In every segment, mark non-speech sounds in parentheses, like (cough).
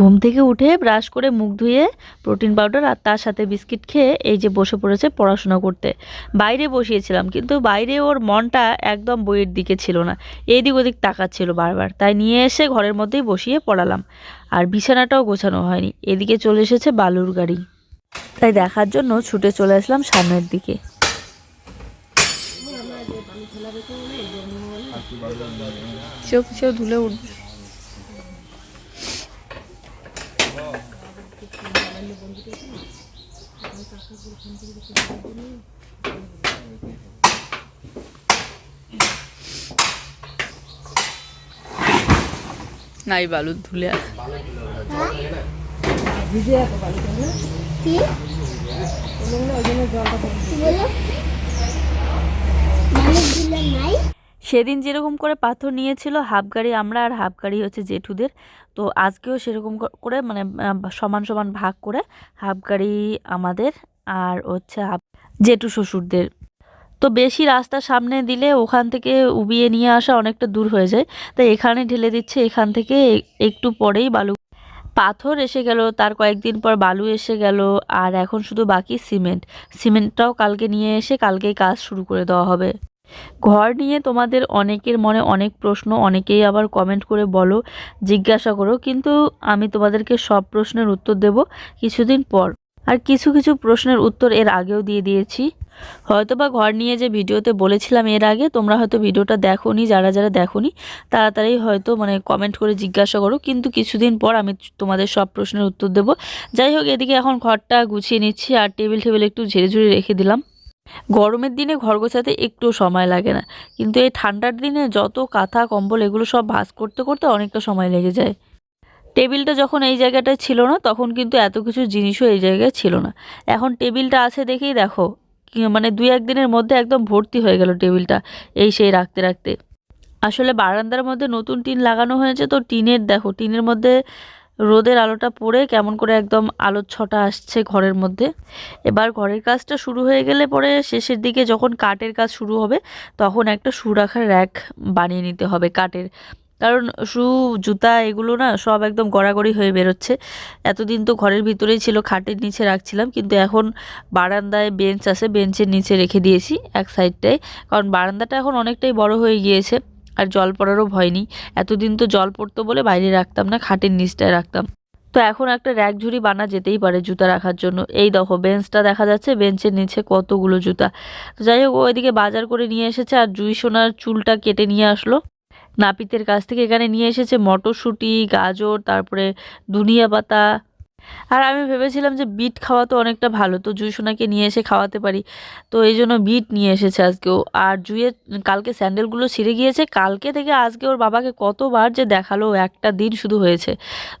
ঘুম থেকে উঠে ব্রাশ করে মুখ ধুয়ে প্রোটিন পাউডার আর তার সাথে বিস্কিট খেয়ে এই যে বসে পড়েছে পড়াশোনা করতে। বাইরে বসিয়েছিলাম, কিন্তু বাইরে ওর মনটা একদম বইয়ের দিকে ছিল না। এইদিক ওদিক তাকাচ্ছিল বারবার, তাই নিয়ে এসে ঘরের মধ্যেই বসিয়ে পড়ালাম। আর বিছানাটাও গোছানো হয়নি, এদিকে চলে এসেছে বালুর গাড়ি। তাই দেখার জন্য ছুটে চলে আসলাম সামনের দিকে। চোখ চোখ ধুলে উঠবে। নাই বালু ধুলে কি দিলে নাই সেদিন যেরকম করে পাথর নিয়েছিল হাফ গাড়ি আমরা আর হাফ গাড়ি হচ্ছে জেঠুদের। তো আজকেও সেরকম করে মানে সমান সমান ভাগ করে হাফ গাড়ি আমাদের আর হচ্ছে হাফ, জেঠু শ্বশুরদের। তো বেশি রাস্তা সামনে দিলে ওখান থেকে উবিয়ে নিয়ে আসা অনেকটা দূর হয়ে যায়। তাই এখানে ঢেলে দিচ্ছে, এখান থেকে একটু পরেই বালু। পাথর এসে গেল, তার কয়েকদিন পর বালু এসে গেল, আর এখন শুধু বাকি সিমেন্ট। সিমেন্টটাও কালকে নিয়ে এসে কালকেই কাজ শুরু করে দেওয়া হবে। ঘর নিয়ে তোমাদের অনেকের মনে অনেক প্রশ্ন, অনেকেই আবার কমেন্ট করে বলো, জিজ্ঞাসা করো। কিন্তু আমি তোমাদেরকে সব প্রশ্নের উত্তর দেব কিছুদিন পর। আর কিছু কিছু প্রশ্নের উত্তর এর আগেও দিয়ে দিয়েছি। হয়তোবা ঘর নিয়ে যে ভিডিওতে বলেছিলাম এর আগে, তোমরা হয়তো ভিডিওটা দেখোনি, যারা যারা দেখোনি, তাড়াতাড়ি হয়তো মানে কমেন্ট করে জিজ্ঞাসা করো। কিন্তু কিছুদিন পর আমি তোমাদের সব প্রশ্নের উত্তর দেব। যাই হোক, এদিকে এখন ঘরটা গুছিয়ে নিচ্ছি, আর টেবিল টেবিল একটু ঝেড়ে ঝুড়ে রেখে দিলাম। গরমের দিনে ঘর গোছাতে একটু সময় লাগে না। কিন্তু এই ঠান্ডার দিনে যত কাঁথা, কম্বল এগুলো সব ভাঁজ করতে করতে অনেকটা সময় লেগে যায়। টেবিলটা যখন এই জায়গাটায় ছিল না, তখন কিন্তু এত কিছু জিনিসও এই জায়গায় ছিল না। এখন টেবিলটা আছে দেখেই দেখো মানে দুই একদিনের মধ্যে একদম ভর্তি হয়ে গেল টেবিলটা এই সেই রাখতে রাখতে। আসলে বারান্দার মধ্যে নতুন টিন লাগানো হয়েছে, তো টিনের দেখো, টিনের মধ্যে রোদের আলোটা পড়ে কেমন করে একদম আলোর ছটা আসছে ঘরের মধ্যে। এবার ঘরের কাজটা শুরু হয়ে গেলে পরে শেষের দিকে যখন কাঠের কাজ শুরু হবে, তখন একটা শু রাখার র্যাক বানিয়ে নিতে হবে কাঠের। কারণ শু, জুতা এগুলো না সব একদম গড়াগড়ি হয়ে বেরোচ্ছে। এতদিন তো ঘরের ভিতরেই ছিল, খাটের নিচে রাখছিলাম, কিন্তু এখন বারান্দায় বেঞ্চ আছে, বেঞ্চের নিচে রেখে দিয়েছি এক সাইডটায় কারণ বারান্দাটা এখন অনেকটাই বড় হয়ে গিয়েছে। আর জল পড়ারও ভয় নেই। এতদিন তো জল পড়তো বলে বাইরে রাখতাম না, খাটের নিচটায় রাখতাম। তো এখন একটা র্যাক ঝুড়ি বানা যেতেই পারে জুতা রাখার জন্য। এই দেখো, বেঞ্চটা দেখা যাচ্ছে, বেঞ্চের নিচে কতগুলো জুতা। তো যাই হোক ওইদিকে বাজার করে নিয়ে এসেছে আর জুই সোনার চুলটা কেটে নিয়ে আসলো। নাপিতের কাছ থেকে এখানে নিয়ে এসেছে মটরশুঁটি, গাজর, তারপরে ধনিয়া পাতা আর আমি ভেবেছিলাম যে বিট খাওয়া তো অনেকটা ভালো, তো জুই সোনাকে নিয়ে এসে খাওয়াতে পারি। তো এই জন্য বিট নিয়ে এসেছে আজকেও। আর জুইয়ের কালকে স্যান্ডেলগুলো ছিঁড়ে গিয়েছে, কালকে থেকে আজকে ওর বাবাকে কতবার যে দেখাল, একটা দিন শুধু হয়েছে।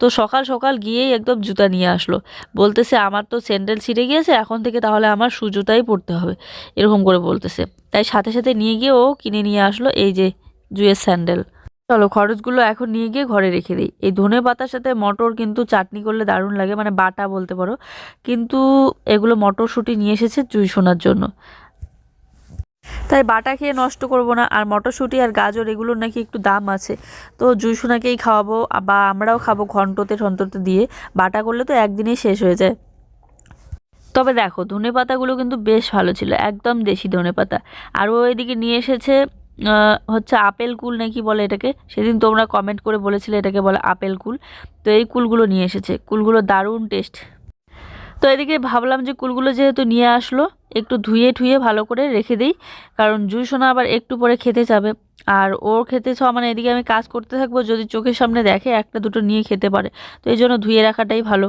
তো সকাল সকাল গিয়েই একদম জুতা নিয়ে আসলো। বলতেছে, আমার তো স্যান্ডেল ছিঁড়ে গিয়েছে, এখন থেকে তাহলে আমার শু জুতাই পরতে হবে। এরকম করে বলতেছে। তাই সাথে সাথে নিয়ে গিয়ে ও কিনে নিয়ে আসলো এই যে জুয়ের স্যান্ডেল। চলো খরচগুলো এখন নিয়ে গিয়ে ঘরে রেখে দিই। এই ধনে পাতার সাথে মটর কিন্তু চাটনি করলে দারুণ লাগে মানে বাটা বলতে পারো। কিন্তু এগুলো মটরশুঁটি নিয়ে এসেছে জুই শোনার জন্য। তাই বাটা খেয়ে নষ্ট করব না। আর মটরশুঁটি আর গাজর এগুলোর নাকি একটু দাম আছে। তো জুই জুইসোনাকেই খাওয়াবো, বা আমরাও খাব ঘন্টতে ঠন্টতে দিয়ে। বাটা করলে তো একদিনেই শেষ হয়ে যায়। তবে দেখো, ধনে পাতাগুলো কিন্তু বেশ ভালো ছিল, একদম দেশি ধনে পাতা। আর ও এদিকে নিয়ে এসেছে হচ্ছে আপেল কুল নাকি বলে এটাকে? সেদিন তোমরা কমেন্ট করে বলেছিলে এটাকে বলে আপেল কুল। তো এই কুলগুলো নিয়ে এসেছে। কুলগুলো দারুণ টেস্ট তো এদিকে ভাবলাম যে কুলগুলো যেহেতু নিয়ে আসলো, একটু ধুয়ে ঠুয়ে ভালো করে রেখে দিই। কারণ জুই সোনা আবার একটু পরে খেতে যাবে আর ওর খেতে চাওয়া মানে এদিকে আমি কাজ করতে থাকব, যদি চোখের সামনে দেখে একটা দুটো নিয়ে খেতে পারে। তো এই জন্য ধুয়ে রাখাটাই ভালো।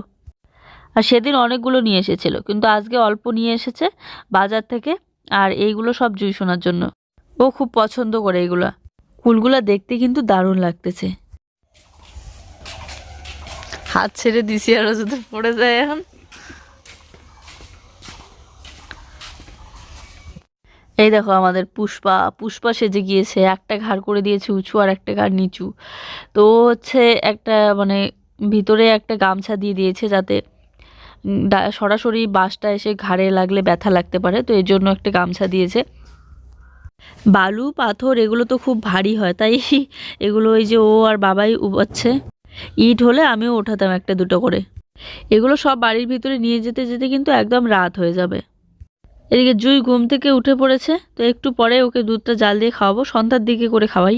আর সেদিন অনেকগুলো নিয়ে এসেছিল, কিন্তু আজকে অল্প নিয়ে এসেছে বাজার থেকে। আর এইগুলো সব জুই শোনার জন্য। ও খুব পছন্দ করে এগুলা। ফুলগুলা দেখতে কিন্তু দারুণ লাগতেছে। হাত ছেড়ে দিছি আর যদি পড়ে যায় এখন। এই দেখো আমাদের পুষ্পা। পুষ্পা সেজে গিয়েছে। একটা ঘাড় করে দিয়েছে উঁচু আর একটা ঘাড় নিচু। তো হচ্ছে একটা মানে ভিতরে একটা গামছা দিয়ে দিয়েছে যাতে সরাসরি বাসটা এসে ঘাড়ে লাগলে ব্যথা লাগতে পারে। তো এর জন্য একটা গামছা দিয়েছে। বালু, পাথর, এগুলো তো খুব ভারী হয়, তাই (laughs) এগুলো ওই যে ও আর বাবাই উবাচ্ছে। ইট হলে আমিও ওঠাতাম একটা দুটো করে। এগুলো সব বাড়ির ভিতরে নিয়ে যেতে যেতে কিন্তু একদম রাত হয়ে যাবে। এদিকে জুই ঘুম থেকে উঠে পড়েছে, তো একটু পরে ওকে দুধটা জাল দিয়ে খাওয়াবো, সন্ধ্যার দিকে করে খাওয়াই।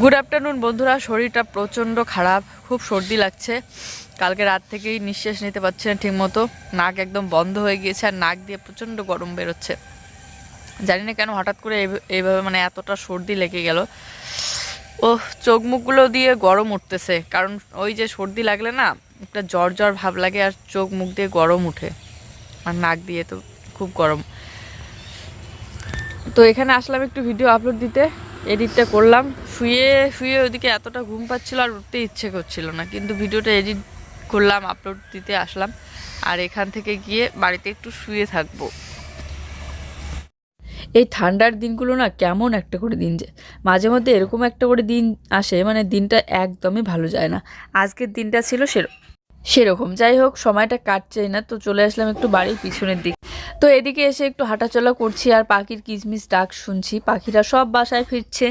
গুড আফটারনুন বন্ধুরা, শরীরটা প্রচণ্ড খারাপ, খুব সর্দি লাগছে। কালকে রাত থেকেই নিঃশ্বাস নিতে পারছি না ঠিকমতো। নাক একদম বন্ধ হয়ে গিয়েছে আর নাক দিয়ে প্রচণ্ড গরম বেরোচ্ছে। জানি না কেন হঠাৎ করে এইভ- এইভাবে মানে এতটা সর্দি লেগে গেল। ও চোখ মুখগুলো দিয়ে গরম উঠতেছে। কারণ ওই যে সর্দি লাগলে না, একটা জ্বর জ্বর ভাব লাগে আর চোখ মুখ দিয়ে গরম উঠে। আর নাক দিয়ে তো খুব গরম। তো এখানে আসলাম একটু ভিডিও আপলোড দিতে। এডিটটা করলাম। শুয়ে শুয়ে ওদিকে এতটা ঘুম পাচ্ছিল আর উঠতে ইচ্ছে করছিল না। কিন্তু ভিডিওটা এডিট করলাম আপলোড দিতে আসলাম। আর এখান থেকে গিয়ে বাড়িতে একটু শুয়ে থাকব। এই ঠান্ডার দিনগুলো না কেমন একটা করে দিন যায়। মাঝে মধ্যে এরকম একটা করে দিন আসে মানে দিনটা একদমই ভালো যায় না। আজকের দিনটা ছিল সেরকম সেরকম। যাই হোক, সময়টা কাটছেই না, তো চলে আসলাম একটু বাড়ির পিছনের দিক। তো এদিকে এসে একটু হাঁটাচলা করছি আর পাখির কিচমিচ ডাক শুনছি। পাখিরা সব বাসায় ফিরছে।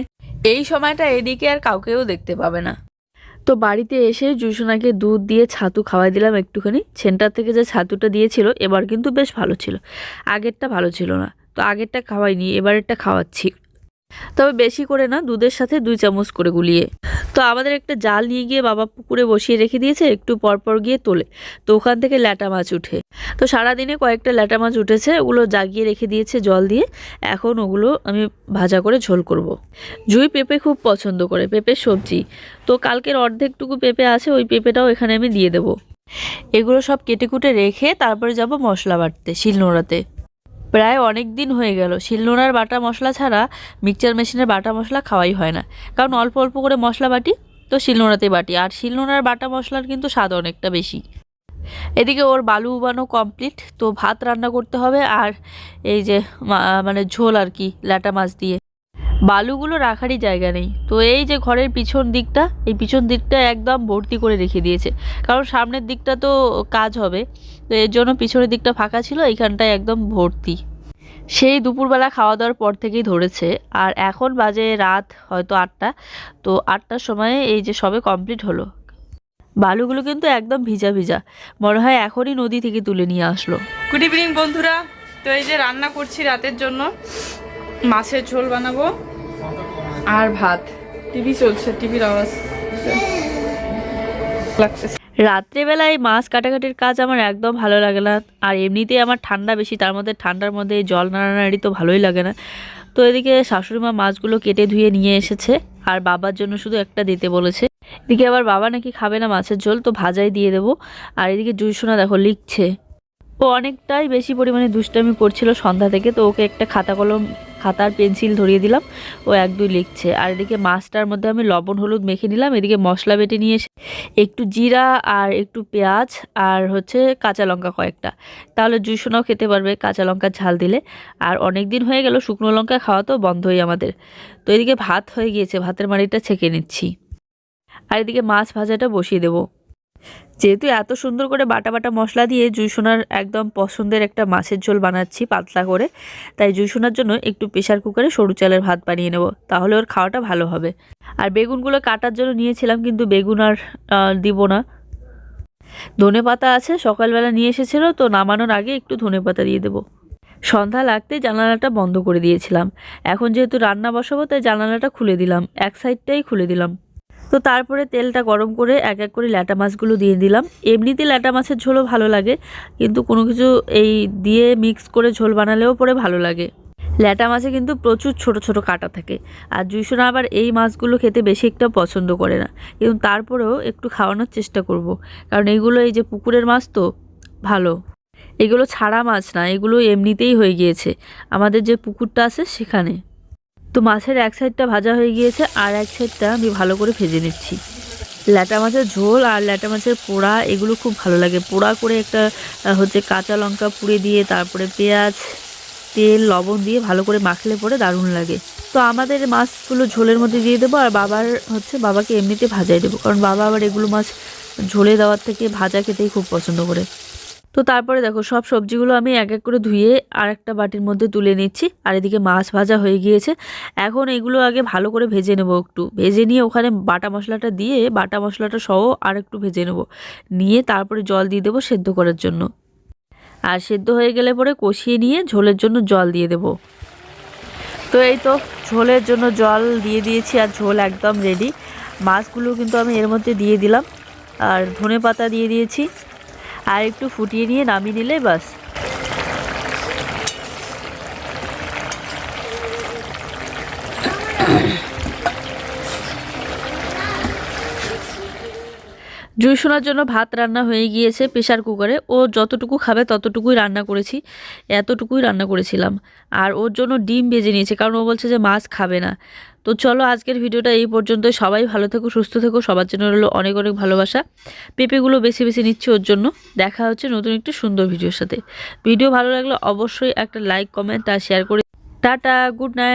এই সময়টা এদিকে আর কাউকেও দেখতে পাবে না। তো বাড়িতে এসে জুসোনাকে দুধ দিয়ে ছাতু খাওয়াই দিলাম একটুখানি। সেন্টার থেকে যে ছাতুটা দিয়েছিল, এবার কিন্তু বেশ ভালো ছিল। আগেরটা ভালো ছিল না। তো আগেরটা খাওয়াইনি, এবারেরটা খাওয়াচ্ছি। তবে বেশি করে না, দুধের সাথে দুই চামচ করে গুলিয়ে। তো আমাদের একটা জাল নিয়ে গিয়ে বাবা পুকুরে বসিয়ে রেখে দিয়েছে, একটু পরপর গিয়ে তোলে। তো ওখান থেকে ল্যাটা মাছ উঠে। তো সারাদিনে কয়েকটা ল্যাটা মাছ উঠেছে, ওগুলো জাগিয়ে রেখে দিয়েছে জল দিয়ে। এখন ওগুলো আমি ভাজা করে ঝোল করব। জুই পেঁপে খুব পছন্দ করে, পেঁপের সবজি। তো কালকের অর্ধেকটুকু পেঁপে আছে, ওই পেঁপেটাও এখানে আমি দিয়ে দেবো। এগুলো সব কেটে কুটে রেখে তারপরে যাব মশলা বাটতে, শিলনোড়াতে। প্রায় অনেক দিন হয়ে গেল। শিলনোড়ার বাটা মশলা ছাড়া মিক্সচার মেশিনের বাটা মশলা খাওয়াই হয় না। কারণ অল্প অল্প করে মশলা বাটি, তো শিলনোড়াতে বাটি। আর শিলনোড়ার বাটা মশলার কিন্তু স্বাদ অনেকটা বেশি। এদিকে ওর বালু উবানো কমপ্লিট তো ভাত রান্না করতে হবে আর এই যে মানে ঝোল আর কি, ল্যাটা মাছ দিয়ে। বালুগুলো রাখারই জায়গা নেই। তো এই যে ঘরের পিছন দিকটা, এই পিছন দিকটা একদম ভর্তি করে রেখে দিয়েছে। কারণ সামনের দিকটা তো কাজ হবে, তো এর জন্য পিছনের দিকটা ফাঁকা ছিল, এইখানটায় একদম ভর্তি। সেই দুপুরবেলা খাওয়া দাওয়ার পর থেকেই ধরেছে, আর এখন বাজে রাত হয়তো আটটা, তো আটটার সময় এই যে সবে কমপ্লিট হলো। বালুগুলো কিন্তু একদম ভিজা ভিজা, মনে হয় এখনই নদী থেকে তুলে নিয়ে আসলো। গুড ইভিনিং বন্ধুরা। তো এই যে রান্না করছি রাতের জন্য। মাছের ঝোল বানাবো। আর ভাত। টিভি চলছে, টিভির আওয়াজ। রাত্রেবেলায় মাছ কাটাকাটির কাজ আমার একদম ভালো লাগে না। আর এমনিতেই আমার ঠান্ডা বেশি, তার মধ্যে ঠান্ডার মধ্যে জল নাড়ানাড়ি তো ভালোই লাগে না। তো এদিকে শাশুড়ি মা মাছগুলো কেটে ধুয়ে নিয়ে এসেছে, আর বাবার জন্য শুধু একটা দিতে বলেছে। এদিকে আবার বাবা নাকি খাবে না মাছের ঝোল, তো ভাজাই দিয়ে দেবো। আর এদিকে জুইসোনা দেখো লিখছে। ও অনেকটাই বেশি পরিমাণে দুষ্টামি করছিল সন্ধ্যা থেকে, তো ওকে একটা খাতা কলম, খাতার পেন্সিল ধরিয়ে দিলাম। ও এক দুই লিখছে। আর এদিকে মাছটার মধ্যে আমি লবণ, হলুদ মেখে নিলাম। এদিকে মশলা বেটে নিয়ে এসে একটু জিরা আর একটু পেঁয়াজ আর হচ্ছে কাঁচা লঙ্কা কয়েকটা। তাহলে জুসোনাও খেতে পারবে কাঁচা লঙ্কার ঝাল দিলে। আর অনেক দিন হয়ে গেল শুকনো লঙ্কা খাওয়া তো বন্ধই আমাদের। তো এদিকে ভাত হয়ে গিয়েছে। ভাতের মাড়িটা ছেঁকে নিচ্ছি। আর এদিকে মাছ ভাজাটা বসিয়ে দেবো। যেহেতু এত সুন্দর করে বাটা বাটা মশলা দিয়ে জুইসোনার একদম পছন্দের একটা মাছের ঝোল বানাচ্ছি পাতলা করে, তাই জুইসোনার জন্য একটু প্রেশার কুকারে সরু চালের ভাত বানিয়ে নেব, তাহলে ওর খাওয়াটা ভালো হবে। আর বেগুনগুলো কাটার জন্য নিয়েছিলাম, কিন্তু বেগুন আর দিব না। ধনে পাতা আছে, সকালবেলা নিয়ে এসেছিল, তো নামানোর আগে একটু ধনে পাতা দিয়ে দেবো। সন্ধ্যা লাগতেই জানালাটা বন্ধ করে দিয়েছিলাম। এখন যেহেতু রান্না বসাবো, তাই জানালাটা খুলে দিলাম, এক সাইডটাই খুলে দিলাম। তো তারপরে তেলটা গরম করে এক এক করে ল্যাটা মাছগুলো দিয়ে দিলাম। এমনিতে ল্যাটা মাছের ঝোলও ভালো লাগে, কিন্তু কোনো কিছু এই দিয়ে মিক্স করে ঝোল বানালেও পরে ভালো লাগে। ল্যাটা মাছে কিন্তু প্রচুর ছোট ছোট কাটা থাকে, আর জুইসোনা আবার এই মাছগুলো খেতে বেশি একটা পছন্দ করে না। কিন্তু তারপরেও একটু খাওয়ানোর চেষ্টা করব। কারণ এগুলো এই যে পুকুরের মাছ তো, ভালো। এগুলো ছাড়া মাছ না, এগুলো এমনিতেই হয়ে গিয়েছে। আমাদের যে পুকুরটা আছে সেখানে। তো মাছের এক সাইডটা ভাজা হয়ে গিয়েছে, আর এক সাইডটা আমি ভালো করে ভেজে নিচ্ছি। ল্যাটা মাছের ঝোল আর ল্যাটা মাছের পোড়া, এগুলো খুব ভালো লাগে। পোড়া করে একটা হচ্ছে কাঁচা লঙ্কা পুড়ে দিয়ে, তারপরে পেঁয়াজ, তেল, লবণ দিয়ে ভালো করে মাখলে পরে দারুণ লাগে। তো আমাদের মাছগুলো ঝোলের মধ্যে দিয়ে দেবো, আর বাবার হচ্ছে বাবাকে এমনিতে ভাজাই দেবো। কারণ বাবা আবার এগুলো মাছ ঝোলে দেওয়ার থেকে ভাজা খেতেই খুব পছন্দ করে। তো তারপরে দেখো, সব সবজিগুলো আমি এক এক করে ধুয়ে আর একটা বাটির মধ্যে তুলে নিচ্ছি। আর এদিকে মাছ ভাজা হয়ে গিয়েছে। এখন এগুলো আগে ভালো করে ভেজে নেব একটু। ভেজে নিয়ে ওখানে বাটা মশলাটা দিয়ে বাটা মশলাটা সহ আর একটু ভেজে নেব। নিয়ে তারপরে জল দিয়ে দেবো সেদ্ধ করার জন্য। আর সেদ্ধ হয়ে গেলে পরে কষিয়ে নিয়ে ঝোলের জন্য জল দিয়ে দেব। তো এই তো ঝোলের জন্য জল দিয়ে দিয়েছি আর ঝোল একদম রেডি মাছগুলো কিন্তু আমি এর মধ্যে দিয়ে দিলাম। আর ধনে পাতা দিয়ে দিয়েছি। আর একটু ফুটিয়ে নিয়ে নামিয়ে নিলে বাস। জুই শোনার জন্য ভাত রান্না হয়ে গিয়েছে প্রেশার কুকারে। ও যতটুকু খাবে ততটুকুই রান্না করেছি, এতটুকুই রান্না করেছিলাম। আর ওর জন্য ডিম ভেজে নিয়েছে, কারণ ও বলছে যে মাছ খাবে না। তো চলো আজকের ভিডিওটা এই পর্যন্ত সবাই ভালো থেকো, সুস্থ থেকো। সবার জন্য রইল অনেক অনেক ভালোবাসা। পেঁপেগুলো বেছে বেছে নিচ্ছে ওর জন্য। দেখা হচ্ছে নতুন একটি সুন্দর ভিডিওর সাথে। ভিডিও ভালো লাগলে অবশ্যই একটা লাইক কমেন্ট আর শেয়ার করে টাটা গুড নাইট